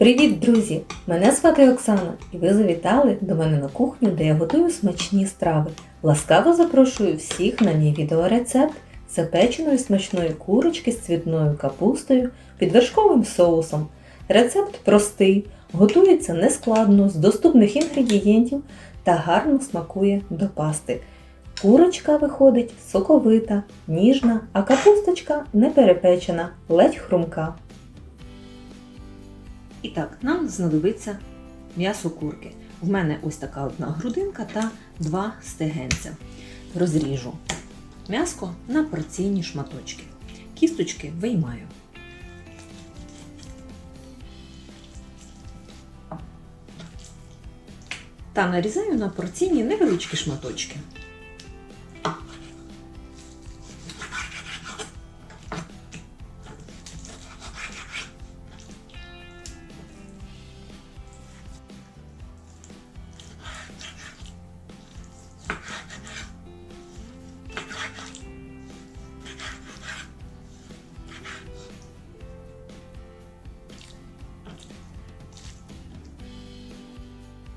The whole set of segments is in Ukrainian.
Привіт, друзі! Мене звати Оксана, і ви завітали до мене на кухню, де я готую смачні страви. Ласкаво запрошую всіх на мій відеорецепт запеченої смачної курочки з цвітною капустою під вершковим соусом. Рецепт простий, готується нескладно, з доступних інгредієнтів та гарно смакує до пасти. Курочка виходить соковита, ніжна, а капусточка не перепечена, ледь хрумка. І так, нам знадобиться м'ясо курки. В мене ось така одна грудинка та два стегенця. Розріжу м'яско на порційні шматочки. Кісточки виймаю. Та нарізаю на порційні невеличкі шматочки.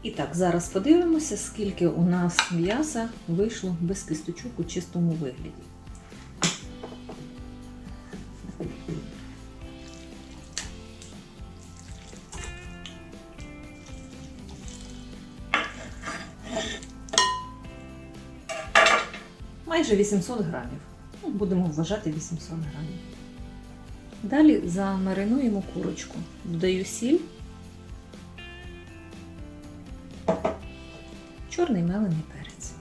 І так, зараз подивимося, скільки у нас м'яса вийшло без кисточок у чистому вигляді. Майже 800 грамів. Ну, будемо вважати 800 грамів. Далі замаринуємо курочку. Додаю сіль. Чорний мелений перець.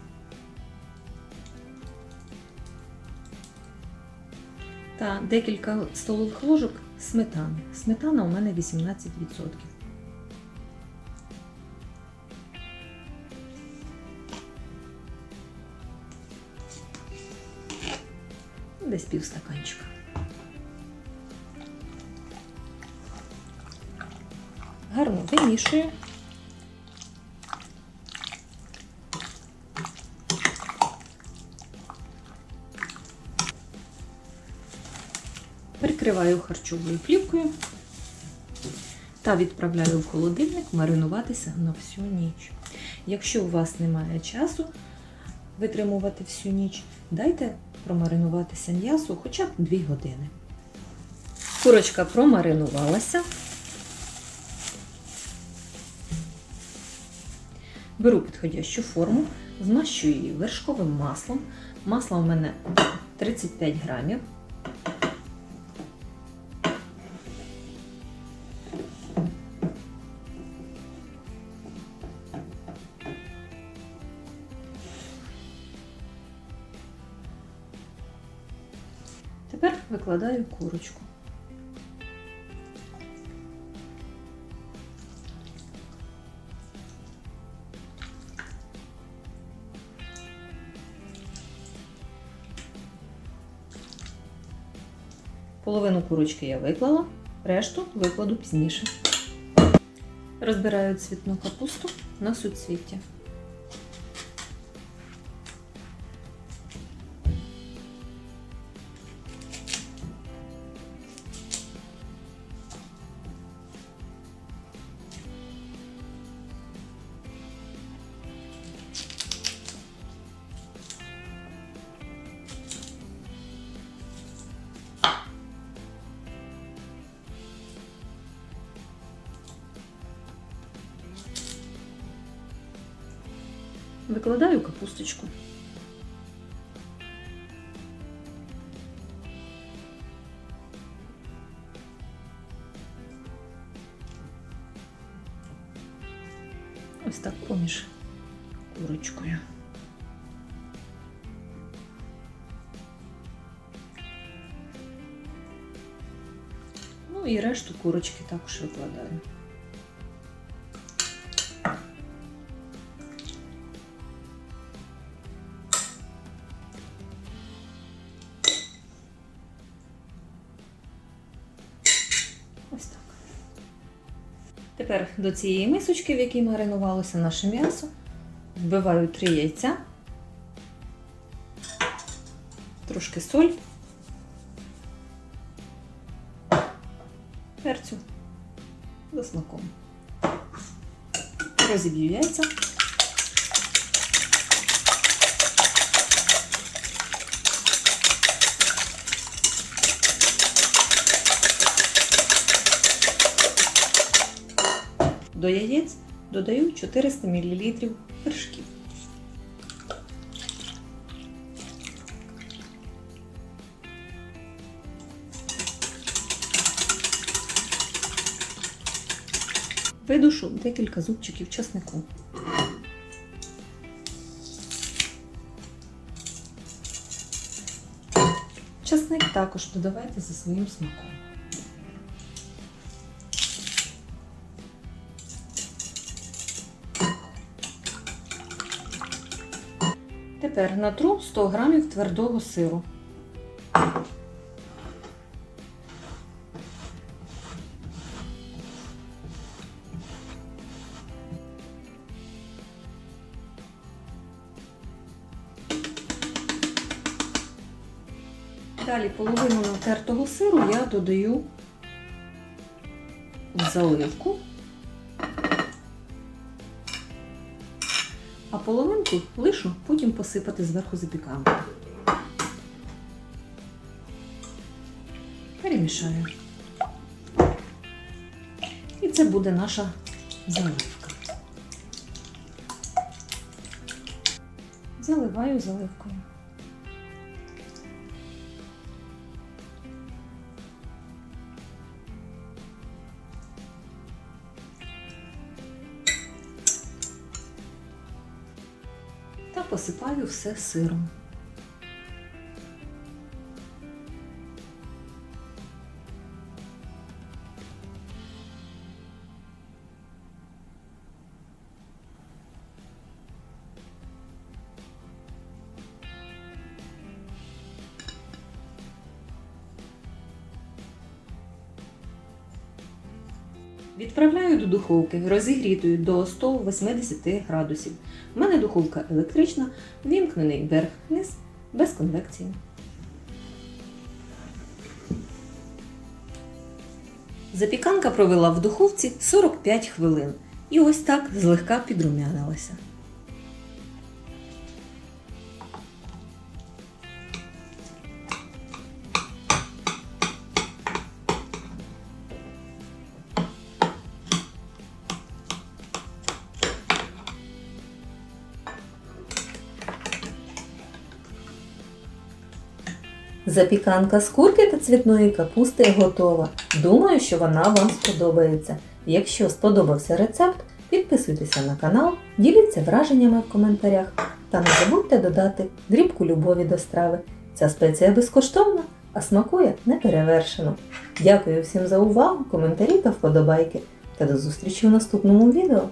Та декілька столових ложок сметани. Сметана у мене 18%. Десь пів стаканчика. Гарно вимішую. Прикриваю харчовою плівкою та відправляю в холодильник маринуватися на всю ніч. Якщо у вас немає часу витримувати всю ніч, дайте промаринуватися м'ясо хоча б 2 години. Курочка промаринувалася. Беру підходящу форму, змащую її вершковим маслом. Масло у мене 35 грамів. Тепер викладаю курочку. Половину курочки я виклала, решту викладу пізніше. Розбираю цвітну капусту на суцвіття. Викладаю капусточку. Ось так поміж курочкою. Ну і решту курочки також викладаю. Тепер до цієї мисочки, в якій маринувалося наше м'ясо, вбиваю три яйця, трошки соль, перцю за смаком. Розіб'ю яйця. До яєць додаю 400 мл вершків. Видушу декілька зубчиків часнику. Часник також додавайте за своїм смаком. Тепер натру 100 грамів твердого сиру. Далі половину натертого сиру я додаю в заливку, а половинку лишу потім посипати зверху запіканку. Перемішаю. І це буде наша заливка. Заливаю заливкою. Посипаю все сиром. Відправляю до духовки, розігрітою до 180 градусів. У мене духовка електрична, вімкнений верх-низ без конвекції. Запіканка провела в духовці 45 хвилин і ось так злегка підрумянилася. Запіканка з курки та цвітної капусти готова. Думаю, що вона вам сподобається. Якщо сподобався рецепт, підписуйтеся на канал, діліться враженнями в коментарях та не забудьте додати дрібку любові до страви. Ця спеція безкоштовна, а смакує неперевершено. Дякую всім за увагу, коментарі та вподобайки. Та до зустрічі у наступному відео.